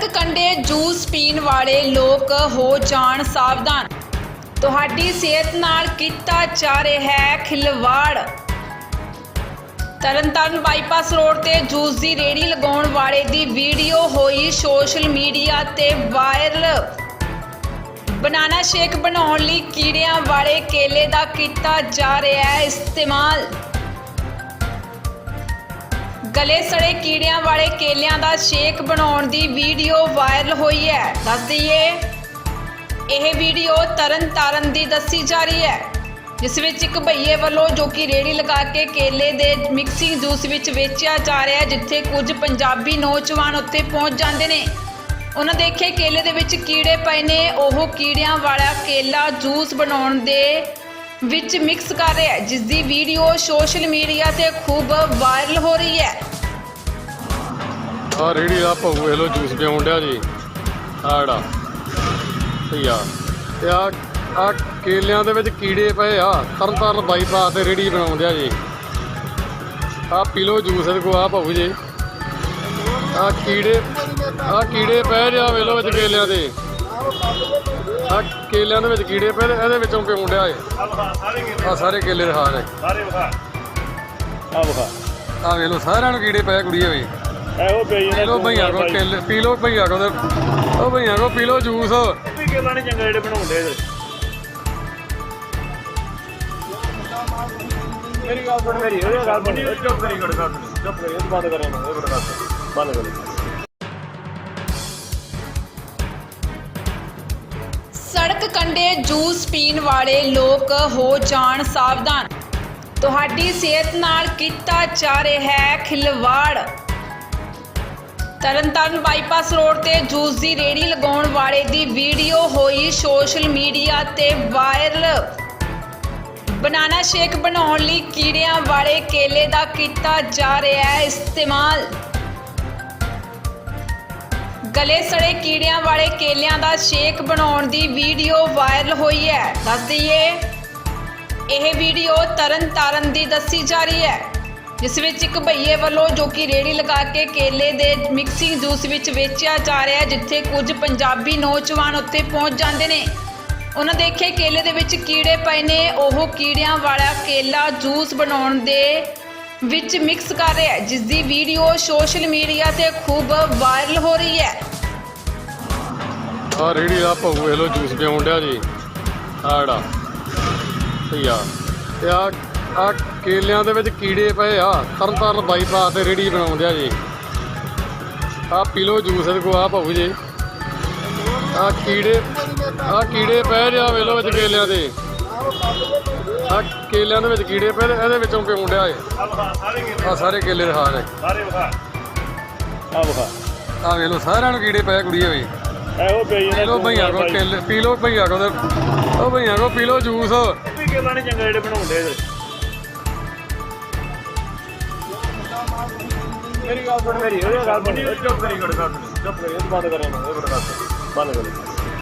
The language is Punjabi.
ਸੜਕ ਕੰਢੇ ਜੂਸ ਪੀਣ ਵਾਲੇ ਲੋਕ ਹੋ ਜਾਣ ਸਾਵਧਾਨ। ਤੁਹਾਡੀ ਸਿਹਤ ਨਾਲ ਕੀਤਾ ਜਾ ਰਿਹਾ ਹੈ ਖਿਲਵਾੜ। ਤਰਨਤਾਰਨ ਬਾਈਪਾਸ ਰੋਡ ਤੇ ਜੂਸ ਦੀ ਰੇਹੜੀ ਲਗਾਉਣ ਵਾਲੇ ਦੀ ਵੀਡੀਓ ਹੋਈ ਸੋਸ਼ਲ ਮੀਡੀਆ ਤੇ ਵਾਇਰਲ। ਬਨਾਨਾ ਸ਼ੇਕ ਬਣਾਉਣ ਲਈ ਕੀੜਿਆਂ ਵਾਲੇ ਕੇਲੇ ਦਾ ਕੀਤਾ ਜਾ ਰਿਹਾ ਹੈ ਇਸਤੇਮਾਲ। ਗਲੇ ਸੜੇ ਕੀੜਿਆਂ ਵਾਲੇ ਕੇਲਿਆਂ ਦਾ ਸ਼ੇਕ ਬਣਾਉਣ ਦੀ ਵੀਡੀਓ ਵਾਇਰਲ ਹੋਈ ਹੈ। ਦੱਸ ਦਈਏ, ਇਹ ਵੀਡੀਓ ਤਰਨ ਤਾਰਨ ਦੀ ਦੱਸੀ ਜਾ ਰਹੀ ਹੈ, ਜਿਸ ਵਿੱਚ ਇੱਕ ਭਈਏ ਵੱਲੋਂ ਜੋ ਕਿ ਰੇੜੀ ਲਗਾ ਕੇ ਕੇਲੇ ਦੇ ਮਿਕਸਿੰਗ ਜੂਸ ਵਿੱਚ ਵੇਚਿਆ ਜਾ ਰਿਹਾ ਹੈ, ਜਿੱਥੇ ਕੁਝ ਪੰਜਾਬੀ ਨੌਜਵਾਨ ਉੱਥੇ ਪਹੁੰਚ ਜਾਂਦੇ ਨੇ। ਉਹਨਾਂ ਦੇਖੇ ਕੇਲੇ ਦੇ ਵਿੱਚ ਕੀੜੇ ਪਏ ਨੇ, ਉਹ ਕੀੜਿਆਂ ਵਾਲਾ ਕੇਲਾ ਜੂਸ ਬਣਾਉਣ ਦੇ ਵਿੱਚ ਮਿਕਸ ਕਰ ਰਿਹਾ ਹੈ ਜਿਸ ਦੀ ਵੀਡੀਓ ਸੋਸ਼ਲ ਮੀਡੀਆ ਤੇ ਖੂਬ ਵਾਇਰਲ ਹੋ ਰਹੀ ਹੈ। ਆ ਰੇੜੀ ਦਾ ਭਊ ਵੇਖ ਲੋ ਜੂਸ ਪਿਆਉਣ ਡਿਆ ਜੀ। ਆੜਾ ਭਈਆ ਤੇ ਆ ਆ ਕੇਲਿਆਂ ਦੇ ਵਿੱਚ ਕੀੜੇ ਪਏ ਆ ਤਰਨ ਤਾਰਨ ਬਾਈਪਾਸ ਤੇ ਰੇੜੀ ਬਣਾਉਣ ਡਿਆ ਜੀ। ਆ ਪੀ ਲੋ ਜੂਸ, ਇਹਦੇ ਕੋ ਆ ਭਊ ਜੀ। ਆ ਕੀੜੇ ਆ ਕੀੜੇ ਪੈ ਜਾ ਵੇਖ ਵਿੱਚ ਕੇਲਿਆਂ ਦੇ। ਆ ਕੇਲਿਆਂ ਦੇ ਵਿੱਚ ਕੀੜੇ ਪਏ ਤੇ ਇਹਦੇ ਵਿੱਚੋਂ ਪਿਆਉਣ ਡਿਆ ਏ ਆ ਸਾਰੇ ਕੇਲੇ ਦਿਖਾ ਨੇ। ਸਾਰੇ ਵਿਖਾ ਆ ਵਿਖਾ ਆ ਵੇਖ ਲੋ ਸਾਰਿਆਂ ਨੂੰ ਕੀੜੇ ਪਏ ਕੁੜੀਏ ਵੀ। ਇਹੋ ਪਈ ਪੀ ਲੋ ਭਈਆ ਕੋ ਕੇਲੇ ਪੀ ਲੋ ਭਈਆ ਕੋ ਤੇ, ਉਹ ਭਈਆ ਕੋ ਪੀ ਲੋ ਜੂਸ। ਵੀ ਕੇਲਾ ਨਹੀਂ ਚੰਗਾ ਜਿਹੜੇ ਬਣਾਉਂਦੇ ਇਹਦੇ ਮੇਰੀ ਗੱਲ ਸੁਣ ਮੇਰੀ ਇਹ ਗੱਲ ਸੁਣ। ਚੁੱਪ ਕਰੀ ਗੜ ਕਰ, ਚੁੱਪ ਕਰੀ, ਇਹ ਬੰਦ ਕਰੇ ਨਾ ਇਹ ਬੜਾ ਬੰਦ ਕਰੀ ਸੜਕ ਕੰਢੇ ਜੂਸ ਪੀਣ ਵਾਲੇ ਲੋਕ ਹੋ ਜਾਣ ਸਾਵਧਾਨ। ਤੁਹਾਡੀ ਸਿਹਤ ਨਾਲ ਕੀਤਾ ਜਾ ਰਿਹਾ ਹੈ ਖਿਲਵਾੜ। ਤਰਨਤਾਰਨ ਬਾਈਪਾਸ ਰੋਡ ਤੇ ਜੂਸ ਦੀ ਰੇਹੜੀ ਲਗਾਉਣ ਵਾਲੇ ਦੀ ਵੀਡੀਓ ਹੋਈ ਸੋਸ਼ਲ ਮੀਡੀਆ ਤੇ ਵਾਇਰਲ। ਬਨਾਨਾ ਸ਼ੇਕ ਬਣਾਉਣ ਲਈ ਕੀੜਿਆਂ ਵਾਲੇ ਕੇਲੇ ਦਾ ਕੀਤਾ ਜਾ ਰਿਹਾ ਹੈ ਇਸਤੇਮਾਲ। ਗਲੇ ਸੜੇ ਕੀੜਿਆਂ ਵਾਲੇ ਕੇਲਿਆਂ ਦਾ ਸ਼ੇਕ ਬਣਾਉਣ ਦੀ ਵੀਡੀਓ ਵਾਇਰਲ ਹੋਈ ਹੈ। ਦੱਸ ਦਈਏ, ਇਹ ਵੀਡੀਓ ਤਰਨ ਤਾਰਨ ਦੀ ਦੱਸੀ ਜਾ ਰਹੀ ਹੈ, ਜਿਸ ਵਿੱਚ ਇੱਕ ਭਈਏ ਵੱਲੋਂ ਜੋ ਕਿ ਰੇੜੀ ਲਗਾ ਕੇ ਕੇਲੇ ਦੇ ਮਿਕਸਿੰਗ ਜੂਸ ਵਿੱਚ ਵੇਚਿਆ ਜਾ ਰਿਹਾ ਹੈ, ਜਿੱਥੇ ਕੁਝ ਪੰਜਾਬੀ ਨੌਜਵਾਨ ਉੱਥੇ ਪਹੁੰਚ ਜਾਂਦੇ ਨੇ। ਉਹਨਾਂ ਦੇਖੇ ਕੇਲੇ ਦੇ ਵਿੱਚ ਕੀੜੇ ਪਏ ਨੇ, ਉਹ ਕੀੜਿਆਂ ਵਾਲਾ ਕੇਲਾ ਜੂਸ ਬਣਾਉਣ ਦੇ ਵਿੱਚ ਮਿਕਸ ਕਰ ਰਿਹਾ ਹੈ ਜਿਸ ਦੀ ਵੀਡੀਓ ਸੋਸ਼ਲ ਮੀਡੀਆ ਤੇ ਖੂਬ ਵਾਇਰਲ ਹੋ ਰਹੀ ਹੈ। ਆ ਰੇੜੀ ਦਾ ਭਊ ਵੇਖ ਲੋ ਜੂਸ ਪਿਆਉਣ ਡਿਆ ਜੀ। ਆੜਾ ਭਈਆ ਤੇ ਆ ਆ ਕੇਲਿਆਂ ਦੇ ਵਿੱਚ ਕੀੜੇ ਪਏ ਆ ਤਰਨ ਤਾਰਨ ਬਾਈਪਾਸ ਤੇ ਰੇੜੀ ਬਣਾਉਣ ਡਿਆ ਜੀ। ਆ ਪੀ ਲੋ ਜੂਸ, ਇਹਦੇ ਕੋ ਆ ਭਊ ਜੀ। ਆ ਕੀੜੇ ਆ ਕੀੜੇ ਪਏ ਜਾ ਵੇਖ ਲੋ ਵਿੱਚ ਕੇਲਿਆਂ ਦੇ। ਆ ਕੇਲਿਆਂ ਦੇ ਵਿੱਚ ਕੀੜੇ ਪਏ ਤੇ ਇਹਦੇ ਵਿੱਚੋਂ ਪਿਆਉਣ ਡਿਆ ਏ ਆ ਵਿਖਾ ਸਾਰੇ ਕੇਲੇ ਆ ਸਾਰੇ ਕੇਲੇ ਦਿਖਾ ਨੇ ਸਾਰੇ ਵਿਖਾ ਆ ਵਿਖਾ ਆ ਵੇਖ ਲੋ ਸਾਰਿਆਂ ਨੂੰ ਕੀੜੇ ਪਏ ਕੁੜੀਏ ਵੀ। ਇਹੋ ਪਈ ਪੀ ਲੋ ਭਈਆ ਕੋ ਕੇਲੇ ਪੀ ਲੋ ਭਈਆ ਕੋ ਤੇ, ਉਹ ਭਈਆ ਕੋ ਪੀ ਲੋ ਜੂਸ। ਵੀ ਕੇਲਾ ਨਹੀਂ ਚੰਗਾ ਜਿਹੜੇ ਬਣਾਉਂਦੇ ਇਹਦੇ ਮੇਰੀ ਗੱਲ ਸੁਣ ਮੇਰੀ ਇਹ ਗੱਲ ਸੁਣ। ਚੁੱਪ ਕਰੀ ਗੜ ਕਰ, ਚੁੱਪ ਕਰੀ, ਇਹ ਬੰਦ ਕਰੇ ਨਾ ਇਹ ਬੜਾ ਬੰਦ ਕਰੀ।